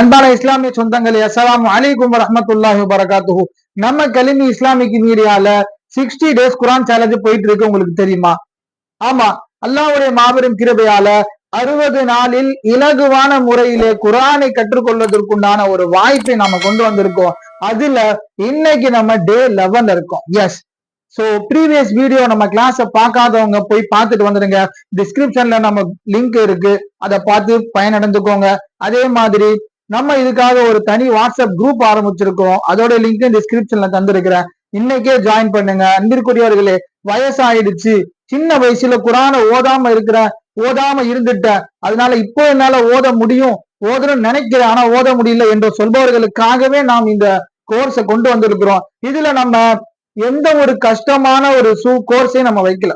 அன்பான இஸ்லாமிய சொந்தங்களே அஸ்லாம் அலைக்கும் வரமத்துல்லாஹி வரகாத்து நம்ம கலிமி இஸ்லாமிக் மீடியால சிக்ஸ்டி டேஸ் குரான் சேலஞ்ச் போயிட்டு இருக்கு உங்களுக்கு தெரியுமா? ஆமா அல்லாவுடைய மாபெரும் கிருபையால அறுபது நாளில் இலகுவான முறையிலே குரானை கற்றுக்கொள்வதற்குண்டான ஒரு வாய்ப்பை நாம கொண்டு வந்திருக்கோம். அதுல இன்னைக்கு நம்ம டே லெவன்ல இருக்கோம். எஸ் சோ ப்ரீவியஸ் வீடியோ நம்ம கிளாஸ பார்க்காதவங்க போய் பார்த்துட்டு வந்துடுங்க. டிஸ்கிரிப்ஷன்ல நம்ம லிங்க் இருக்கு. அதை பார்த்து பயனடைந்துக்கோங்க. அதே மாதிரி நம்ம இதுக்காக ஒரு தனி வாட்ஸ்அப் குரூப் ஆரம்பிச்சிருக்கோம். அதோட லிங்க் டிஸ்கிரிப்ஷன்ல தந்திருக்கிறேன். இன்னைக்கே ஜாயின் பண்ணுங்க. அன்பிற்குரியவர்களே வயசாயிடுச்சு. சின்ன வயசுல குரான ஓதாம இருக்கிற ஓதாம இருந்துட்டேன். அதனால இப்போ என்னால ஓத முடியும். ஓதணும்னு நினைக்கிறேன். ஆனா ஓத முடியல என்று சொல்பவர்களுக்காகவே நாம் இந்த கோர்ஸை கொண்டு வந்திருக்கிறோம். இதுல நம்ம எந்த ஒரு கஷ்டமான ஒரு சூ கோர்ஸையும் நம்ம வைக்கல.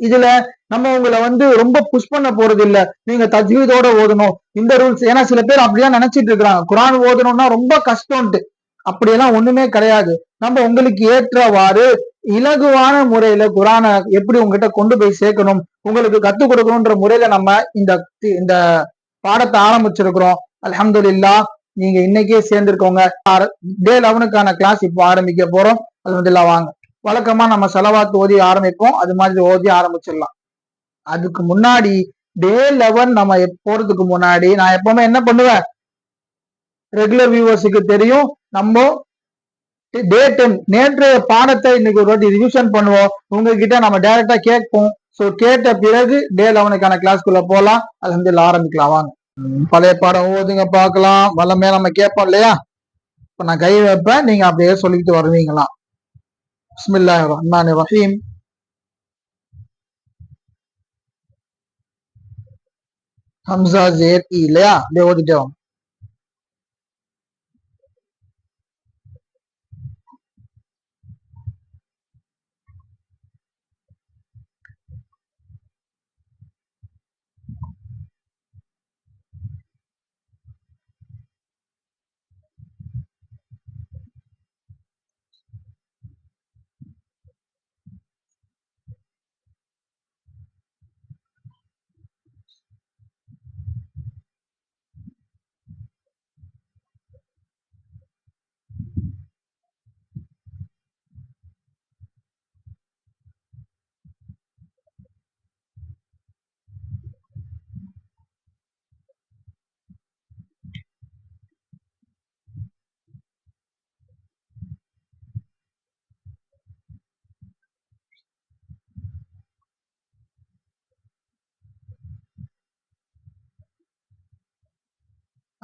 இதுல நம்ம உங்களை வந்து ரொம்ப புஷ் பண்ண போறது இல்ல. நீங்க தஜ்வீதோட ஓதணும். இந்த ரூல்ஸ் ஏன்னா சில பேர் அப்படிதான் நினைச்சிட்டு இருக்கிறாங்க. குரான் ஓதணும்னா ரொம்ப கஷ்டம்ட்டு அப்படியெல்லாம் ஒண்ணுமே கிடையாது. நம்ம உங்களுக்கு ஏற்றவாறு இலகுவான முறையில குரானை எப்படி உங்ககிட்ட கொண்டு போய் சேர்க்கணும் உங்களுக்கு கத்து கொடுக்கணும்ன்ற முறையில நம்ம இந்த இந்த பாடத்தை ஆரம்பிச்சிருக்கிறோம். அல்ஹம்துலில்லாஹ் நீங்க இன்னைக்கே சேர்ந்திருக்கோங்க. டே லெவனுக்கான கிளாஸ் இப்போ ஆரம்பிக்க போறோம். அல்ஹம்துலில்லாஹ் வாங்க. வழக்கமா நம்ம செலவாத்து ஓதி ஆரம்பிப்போம். அது மாதிரி ஓதி ஆரம்பிச்சிடலாம். அதுக்கு முன்னாடி டே லெவன் நம்ம போறதுக்கு முன்னாடி நான் எப்பவுமே என்ன பண்ணுவேன்? ரெகுலர் வியூவர்ஸுக்கு தெரியும். நம்ம டே டென் நேற்றைய பாடத்தை இன்னைக்கு ஒரு வாட்டி ரிவிஷன் பண்ணுவோம். உங்ககிட்ட நம்ம டைரக்டா கேட்போம். ஸோ கேட்ட பிறகு டே லெவனுக்கான கிளாஸ்க்குள்ள அது வந்து ஆரம்பிக்கலாம். வாங்க. பழைய பாடம் ஓதுங்க பார்க்கலாம். வல்லமே நம்ம கேட்போம் இல்லையா? இப்போ நான் கை வைப்பேன். நீங்க அப்படியே சொல்லிக்கிட்டு வருவீங்களா பிஸ்மில்லாஹ் ரஹ்மான் ரஹீம் ஹம்சா ஜேர் இ இல்லையா அப்படியே ஓதிட்டே வாங்க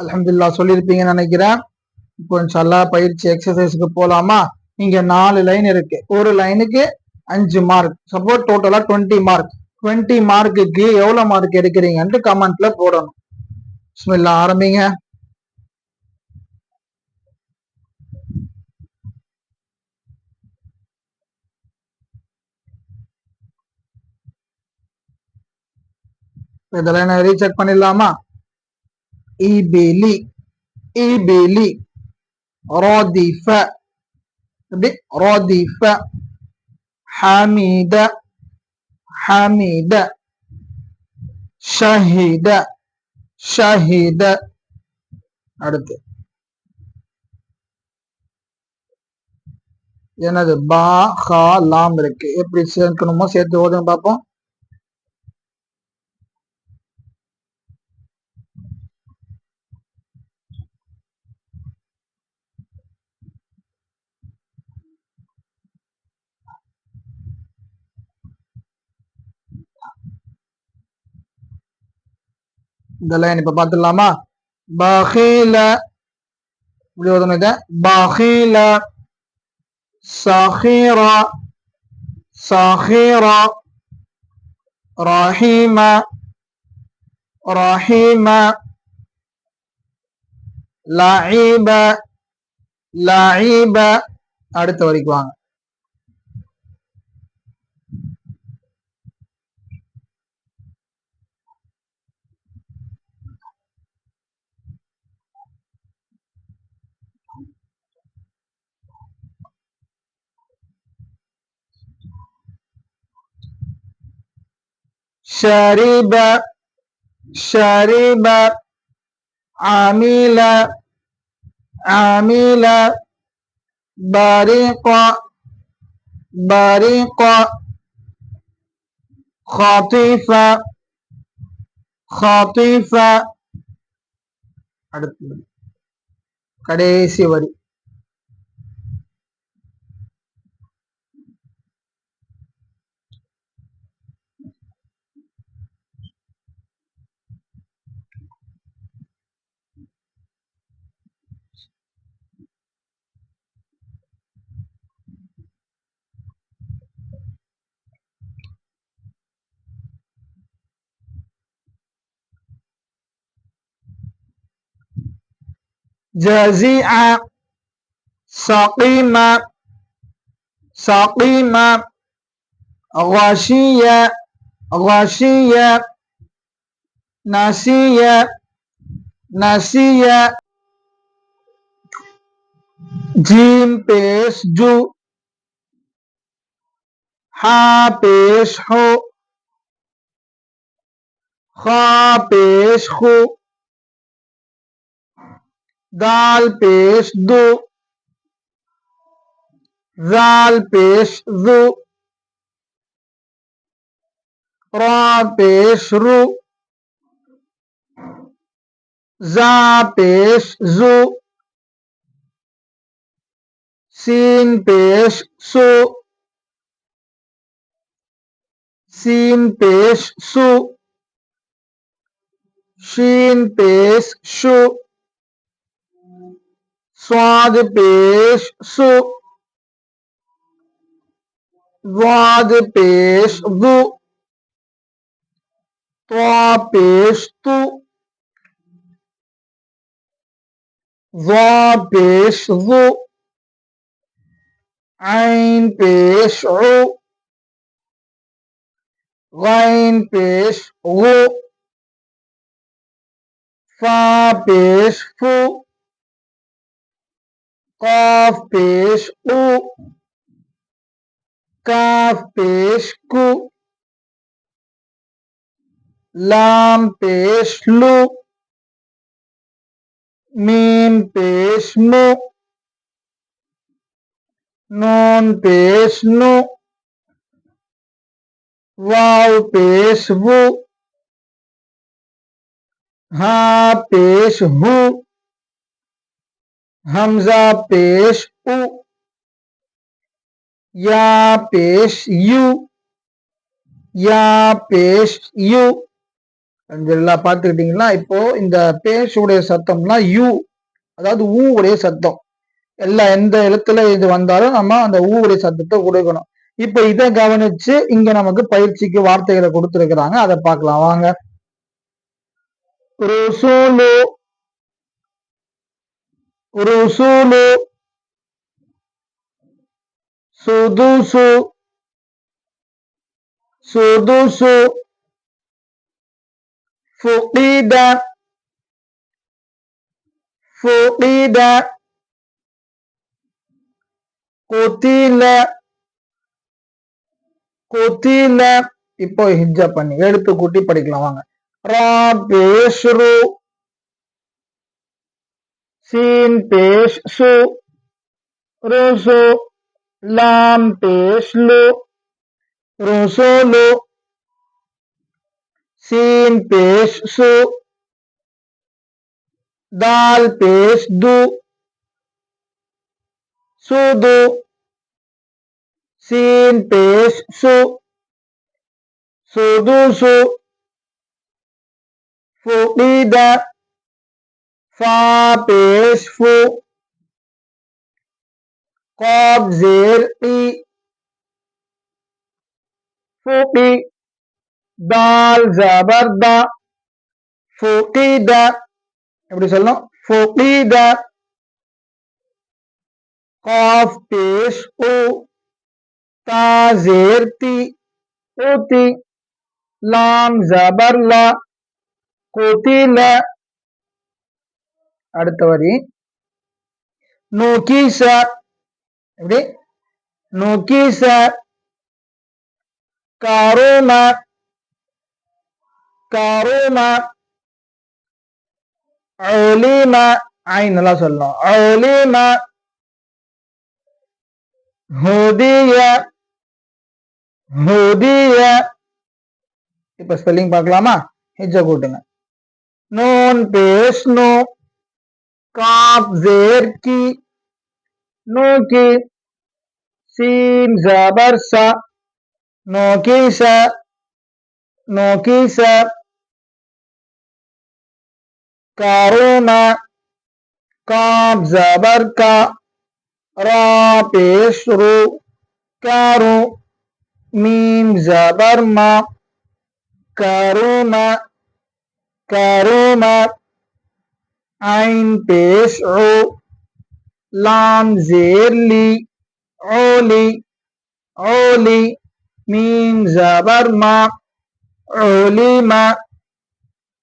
அலமதுல்லா சொல்லியிருப்பீங்கன்னு நினைக்கிறேன். இப்போ இன்ஷால்லா பயிற்சி எக்ஸசைஸ்க்கு போலாமா? இங்கே நாலு லைன் இருக்கு. ஒரு லைனுக்கு அஞ்சு மார்க் சப்போஸ் டோட்டலா டுவெண்ட்டி மார்க் டுவெண்ட்டி மார்க்குக்கு எவ்வளோ மார்க் எடுக்கிறீங்கன்ட்டு கமெண்ட்ல போடணும். ஸ்மில்லா ஆரம்பிங்க. இதெல்லாம் நான் ரீசெக் பண்ணிடலாமா? இபிலி இபிலி ரோதிஃப அப்படி ரோதிஃப ஹமீத ஹமீத ஷஹீத ஷஹீத அடுத்து. என்னது? பா ஹா லாம் இருக்கு. எப்படி சேர்க்கணுமோ சேர்த்து ஓதுங்க பார்ப்போம். இந்த லைன் இப்ப பாத்துடலாமா? பஹீல இப்படி ஓதணும் இத பஹீல சஹீரா சஹீரா ரஹீம ரஹீம லஈப லஈப அடுத்த வரைக்கும் வாங்க. شرب شرب عمل عمل برق برق خطف خطف அடுத்து கடைசி வரி جزیع سقیم سقیم غشی غشی نسی نسی جیم پیش جو ها پیش ہو خا پیش خو۔ दाल पेश दो। जाल पेश दो पेश रू। जा पेश जू। सीन पेश सु। सीन पेश सु। शीन पेश शु। स्वाद पेश सु वाद पेश दु त्वा पेश तु वा पेश दु عين بيش عو غين بيش غو فا بيش فو कफ पेश उ। काफ पेश कु। लाम पेश लु। मीम पेश मु नून पेश नु। वाव पेश वु। हा पेश हूँ। ஹம்சா பேஷ் உ யா பேஷ் யு யா பேஷ் யு எல்லாம் பார்த்துக்கிட்டீங்களா? இப்போ இந்த பேஷ் உடைய சத்தம்லாம் யூ அதாவது ஊ உடைய சத்தம். எல்லா எந்த எழுத்துல இது வந்தாலும் நம்ம அந்த ஊ உடைய சத்தத்தை கொடுக்கணும். இப்ப இதை கவனிச்சு இங்க நமக்கு பயிற்சிக்கு வார்த்தைகளை கொடுத்துருக்குறாங்க. அதை பார்க்கலாம். வாங்க. ருசூலு రుసులు సుదుసు సుదుసు فقد فقد قتل قتل இப்போ ஹிஜா பண்ணி எழுத்து கூட்டி படிக்கலாம் வாங்க ராபேஷ்ரு सीन पेश सु रोसो लाम पेश लो रोसो लो सीन पेश सु दाल पेश दु सुदु सीन पेश सु सुदुसु फुकीदा फा সাপেশ ফু কবজের পি ফুপি দাল জবর দা ফুটি দা எப்படி சொல்லணும்? ফুটি দা কফ পেশ ও তাজের তি উতি লাম জবর লা কোতি লা அடுத்த வரி. நோக்கி சார். எப்படி? நோக்கி சார். காரோம காரோம அலிம ஐன் நல்லா சொல்லணும். அலிம ஹுதிய. ஹுதிய. இப்ப ஸ்பெல்லிங் பார்க்கலாமா? ஹெஜ்ஜ கூட்டுங்க நூன் பேஸ் நோ காப் ஜேர் கி நோ கி சீன் ஜபர் ச நோ கி ச நோ கி ச கருண காப் ஜபர் கா ரா பேஸ் ரு காரு மீம் ஜபர் மா கரும கரும আইন পেশ ও লাম জের লি, অলি অলি, মিম জাবার মা অলিমা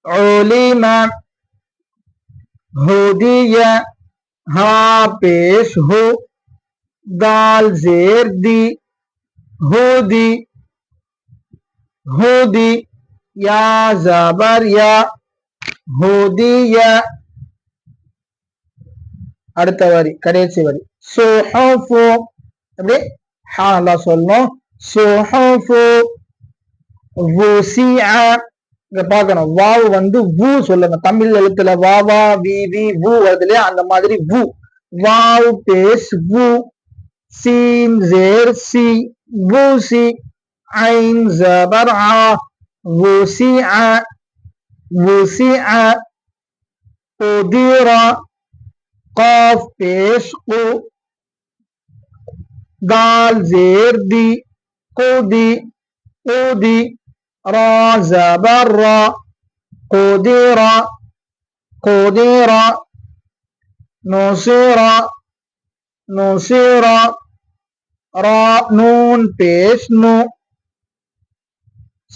অলিমা হদিয়া, হা পেশ হো, দাল জের দি, হুদি হুদি, ইয়া জাবার ইয়া, হুদিয়া அடுத்த வரி கடைசி வரி. சுஹஃபு அப்படி ஹா அல்லா சொல்லணும். சுஹஃபு ருசிஆ இங்க பார்க்கணும். வாவு வந்து வு சொல்லுங்க. தமிழ் எழுத்துல வா வா வி வி வு வருது இல்லையா அந்த மாதிரி வு வாவ் பேஸ் வு சீன் ஜேர் சி. வு சி ஐன் ஜபர் ஆ வு சி ஆ வு சி ஆ உதிரா قاف پیش قو دال زیر دی قودی قودی را زبر را قدر قدر نصر نصر را نون پیش نو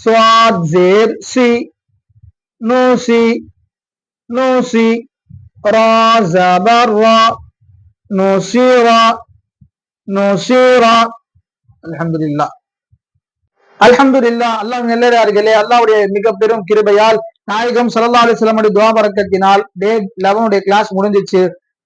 صاد زیر سی نوسي نوسي را زبر را نصيرا نصيرا الحمد لله அல்ஹம்துலில்லா அல்லாஹ் நல்லதார்களே அல்லாஹ்வுடைய மிக பெரும் கிருபையால் நாயகம் ஸல்லல்லாஹு அலைஹி வஸல்லம் துவா பரக்கத்தினால் டே 11 உடைய கிளாஸ் முடிஞ்சிச்சு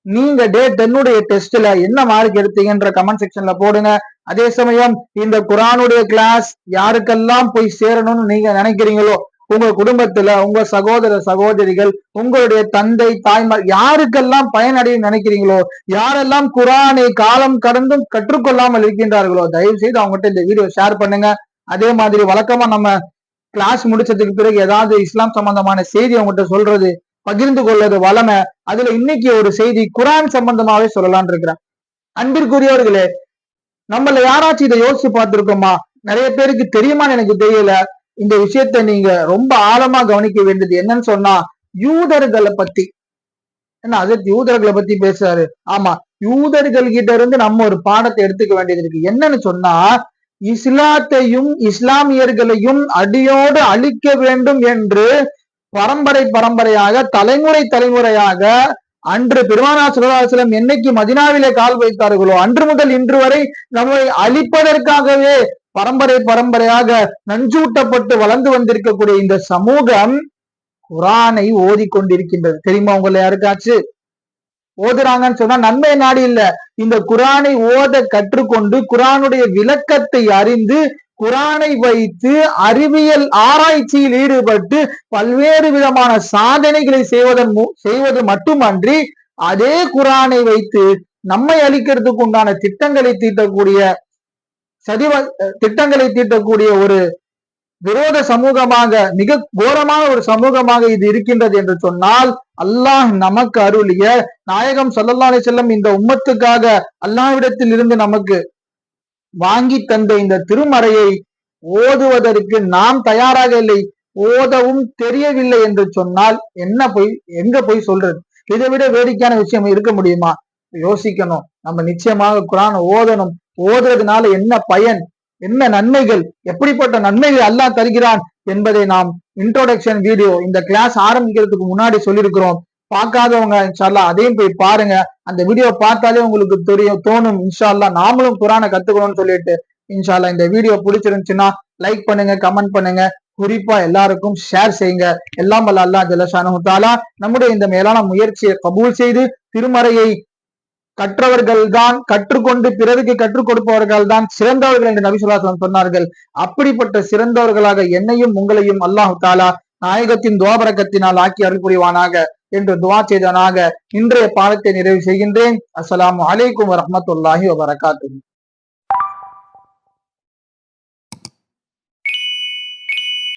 நீங்க டே 10 உடைய டெஸ்ட்ல என்ன மார்க் எடுத்தீங்கன்ற கமெண்ட் செக்ஷன்ல போடுங்க அதே சமயம் இந்த குர்ஆனுடைய கிளாஸ் யாருக்கெல்லாம் போய் சேரணும்னு நீங்க நினைக்கிறீங்களோ உங்க குடும்பத்துல உங்க சகோதர சகோதரிகள் உங்களுடைய தந்தை தாய்மார் யாருக்கெல்லாம் பயனடைய நினைக்கிறீங்களோ யாரெல்லாம் குரானை காலம் கடந்தும் கற்றுக்கொள்ளாமல் இருக்கின்றார்களோ தயவு செய்து அவங்ககிட்ட இந்த வீடியோ ஷேர் பண்ணுங்க. அதே மாதிரி வழக்கமா நம்ம கிளாஸ் முடிச்சதுக்கு பிறகு ஏதாவது இஸ்லாம் சம்பந்தமான செய்தி அவங்ககிட்ட சொல்றது பகிர்ந்து கொள்வது வளமை. அதுல இன்னைக்கு ஒரு செய்தி குரான் சம்பந்தமாவே சொல்லலாம்னு இருக்கிறேன். அன்பிற்குரியவர்களே நம்மள யாராச்சும் இதை யோசிச்சு பார்த்திருக்கோமா? நிறைய பேருக்கு தெரியுமான்னு எனக்கு தெரியல. இந்த விஷயத்தை நீங்க ரொம்ப ஆழமா கவனிக்க வேண்டியது என்னன்னு சொன்னா யூதர்களை பத்தி. என்ன அது யூதர்களை பத்தி பேசுறாரு. ஆமா யூதர்கள் கிட்ட இருந்து நம்ம ஒரு பாடத்தை எடுத்துக்க வேண்டியது இருக்கு. என்னன்னு சொன்னா இஸ்லாத்தையும் இஸ்லாமியர்களையும் அடியோடு அழிக்க வேண்டும் என்று பரம்பரை பரம்பரையாக தலைமுறை தலைமுறையாக அன்று பெருமானா சுல்லாஸ்லம் என்னைக்கு மதினாவிலே கால் வைத்தார்களோ அன்று முதல் இன்று வரை நம்மை அழிப்பதற்காகவே பரம்பரை பரம்பரையாக நஞ்சூட்டப்பட்டு வளர்ந்து வந்திருக்கக்கூடிய இந்த சமூகம் குரானை ஓதிக்கொண்டிருக்கின்றது. தெரியுமா உங்களை யாருக்காச்சு? ஓதுறாங்கன்னு சொன்னா நன்மை நாடு இல்ல. இந்த குரானை ஓத கற்றுக்கொண்டு குரானுடைய விளக்கத்தை அறிந்து குரானை வைத்து அறிவியல் ஆராய்ச்சியில் ஈடுபட்டு பல்வேறு விதமான சாதனைகளை செய்வதன் செய்வது மட்டுமன்றி அதே குரானை வைத்து நம்மை அளிக்கிறதுக்கு உண்டான திட்டங்களை தீட்டக்கூடிய சதிவ திட்டங்களை தீட்டக்கூடிய ஒரு விரோத சமூகமாக மிக கோரமான ஒரு சமூகமாக இது இருக்கின்றது என்று சொன்னால் அல்லாஹ் நமக்கு அருளிய நாயகம் சல்லல்லா செல்லம் இந்த உம்மத்துக்காக அல்லாஹ்விடத்தில் இருந்து நமக்கு வாங்கி தந்த இந்த திருமறையை ஓதுவதற்கு நாம் தயாராக இல்லை ஓதவும் தெரியவில்லை என்று சொன்னால் என்ன போய் எங்க போய் சொல்றது? இதை விட வேடிக்கையான விஷயம் இருக்க முடியுமா? யோசிக்கணும். நம்ம நிச்சயமாக குரான் ஓதணும். ஓதுறதுனால என்ன பயன் என்ன நன்மைகள் எப்படிப்பட்ட நன்மைகள் அல்லாஹ் தருகிறான் என்பதை நாம் இன்ட்ரோடக்ஷன் வீடியோ இந்த கிளாஸ் ஆரம்பிக்கிறதுக்கு முன்னாடி சொல்லியிருக்கிறோம். பார்க்காதவங்க இன்ஷால்லா அதையும் போய் பாருங்க. அந்த வீடியோ பார்த்தாலே உங்களுக்கு தெரியும் தோணும். இன்ஷால்லா நாமளும் குரானை கத்துக்கணும்னு சொல்லிட்டு இன்ஷால்லா இந்த வீடியோ பிடிச்சிருந்துச்சுன்னா லைக் பண்ணுங்க கமெண்ட் பண்ணுங்க. குறிப்பா எல்லாருக்கும் ஷேர் செய்யுங்க. எல்லாம் வல்ல அல்லா ஜலசானு தாலா நம்முடைய இந்த மேலான முயற்சியை கபூல் செய்து திருமறையை கற்றவர்கள் தான் கற்றுக்கொண்டு பிறருக்கு கற்றுக் கொடுப்பவர்கள் தான் சிறந்தவர்கள் என்று நபிசுல்லாசலம் சொன்னார்கள். அப்படிப்பட்ட சிறந்தவர்களாக என்னையும் உங்களையும் அல்லாஹு தாலா நாயகத்தின் துவாபரக்கத்தினால் ஆக்கி அருள் புரிவானாக என்று துவா செய்தனாக இன்றைய பாடத்தை நிறைவு செய்கின்றேன். அஸ்லாம் வலைக்கும் வரமத்துல்லாஹி வபரகாத்து